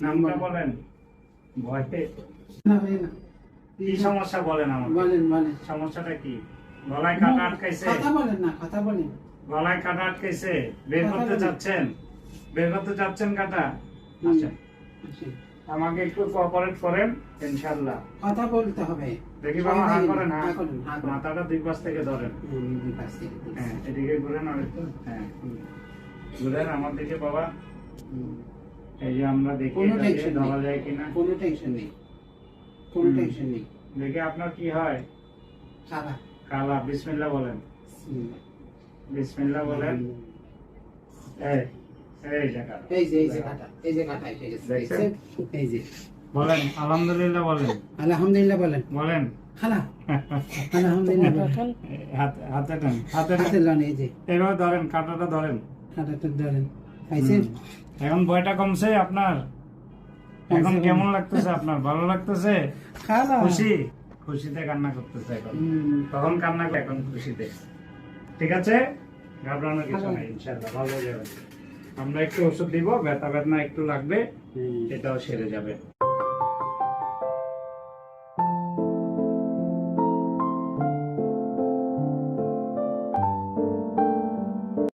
নামটা বলেন। ভয়তে। না ভাই না। কি সমস্যা বলেন আমার বলেন বলেন। সমস্যাটা কি? গলায় কাটা আটকাইছে? কথা বলেন না কথা বলেন। গলায় কাটা আটকাইছে? বের করতে বলেন। বের করতে চাচ্ছেন কাটা? আচ্ছা। আমাকে একটু কোঅপারেট করেন ইনশাআল্লাহ। কথা বলতে হবে। দেখি বাবা হা করেন হা। হা করেন, মাথাটা দুই পাশ থেকে ধরেন। দুই পাশ থেকে হ্যাঁ এদিকে ঘুরেন আর একটু হ্যাঁ ঘুরেন। আমার দিকে বাবা। হুম। এই যে আমরা দেখি কোনো টেনশন ধরা যায় কিনা? কোনো টেনশন নেই। কোনো টেনশন নেই। দেখি আপনার কি হয়? কালা। বিসমিল্লাহ বলেন। বিসমিল্লাহ বলেন। এই এই জায়গা এই যে এই যে কাটা। এই যে কাটা এসে গেছে দেখছেন? দেখছেন? এই যে। বলেন আলহামদুলিল্লাহ বলেন। আলহামদুলিল্লাহ বলেন। বলেন। খালা আলহামদুলিল্লাহ হাতে হাতে টান হাতে হাতে লন এই যে। এইভাবে ধরেন কাঁটাটা ধরেন। কাটাটা ধরেন। এখন ভয়টা কমছে আপনার? এখন কেমন লাগতেছে আপনার? ভালো লাগতেছে? খুশি? খুশিতে কান্না করতেছে এখন। তখন কান্না করে, এখন খুশিতে। ঠিক আছে? ঘাবড়ানোর কিছু নাই ইনশাআল্লাহ ভালো হয়ে যাবে। আমরা একটু ওষুধ দিব ব্যথা বেদনা একটু লাগবে এটাও সেরে যাবে।